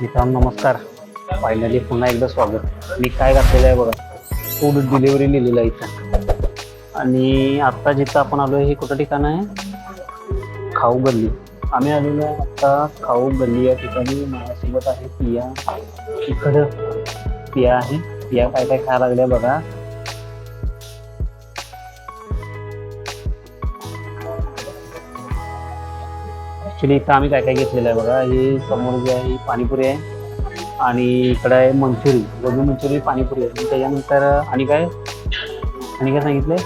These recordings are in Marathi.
मित्रांनो नमस्कार. फायनली पुन्हा एकदा स्वागत. मी काय घातलेलं आहे बघा? फूड डिलिव्हरी लिहिलेलं आहे इथं. आणि आत्ता जिथं आपण आलो आहे हे कुठं ठिकाण आहे? खाऊ गल्ली. आम्ही आलेलो आहे आत्ता खाऊ गल्ली या ठिकाणी. माझ्यासोबत आहे पिया. इकडं पिया आहे. पिया काय काय खायला लागल्या बघा? ॲक्च्युली इथं आम्ही काय काय घेतलेलं आहे बघा. हे समोर जे आहे ही पाणीपुरी आहे आणि इकडं आहे मंचुरी. गोबी मंचुरी पाणीपुरी आहे. त्याच्यानंतर आणि काय? आणि काय सांगितलं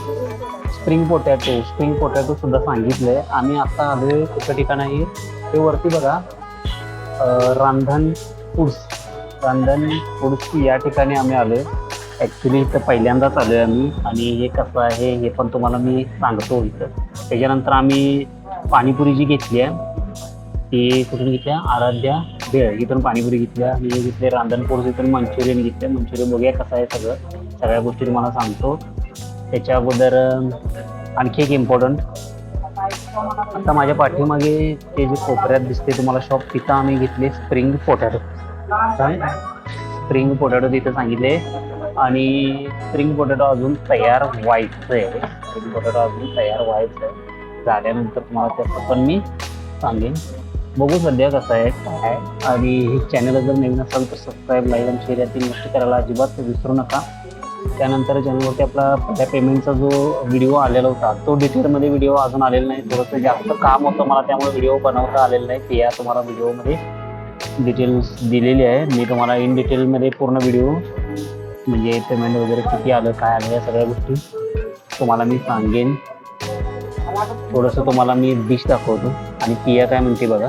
स्प्रिंग पोटॅटो स्प्रिंग पोटॅटो सुद्धा सांगितलं आहे आम्ही आत्ता आलो कुठं ठिकाण आहे ते वरती बघा. अं, रांधण फूड्स रांधण फूड्स या ठिकाणी आम्ही आलो आहे ॲक्च्युली इथं पहिल्यांदाच आलो आहे आम्ही. आणि हे कसं आहे हे पण तुम्हाला मी सांगतो इथं. त्याच्यानंतर आम्ही पाणीपुरी जी घेतली आहे ती कुठून घेतल्या? आराध्या भेळ इथून पाणीपुरी घेतल्या मी घेतले रांधणपोर्स इथून मंचुरियन घेतले मंचुरियन बघूया कसं आहे सगळं. सगळ्या गोष्टी तुम्हाला सांगतो. त्याच्या अगोदर आणखी एक इम्पॉर्टंट आता माझ्या पाठीमागे ते जे कोपऱ्यात दिसते तुम्हाला शॉप तिथं आम्ही घेतले स्प्रिंग पोटॅटो काय? स्प्रिंग पोटॅटो तिथं सांगितले. आणि स्प्रिंग पोटॅटो अजून तयार व्हायचं आहे स्प्रिंग पोटॅटो अजून तयार व्हायचं आहे झाल्यानंतर तुम्हाला त्याचं पण मी सांगेन. बघू सध्या कसं आहे. काय आणि हे चॅनल जर नवीन असाल तर सबस्क्राईब लाईक आणि शेअर यातील नक्की करायला अजिबात विसरू नका. त्यानंतर चॅनलवरती आपला पहिल्या पेमेंटचा जो व्हिडिओ आलेला होता तो डिटेलमध्ये व्हिडिओ अजून आलेला नाही. थोडंसं जास्त काम होतं मला त्यामुळे व्हिडिओ बनवता आलेला नाही. ते या तुम्हाला व्हिडिओमध्ये डिटेल्स दिलेली आहे. मी तुम्हाला इन डिटेलमध्ये पूर्ण व्हिडिओ म्हणजे पेमेंट वगैरे किती आलं काय आलं या सगळ्या गोष्टी तुम्हाला मी सांगेन. थोडंसं तुम्हाला मी डिश दाखवतो. आणि पिया काय म्हणते बघा?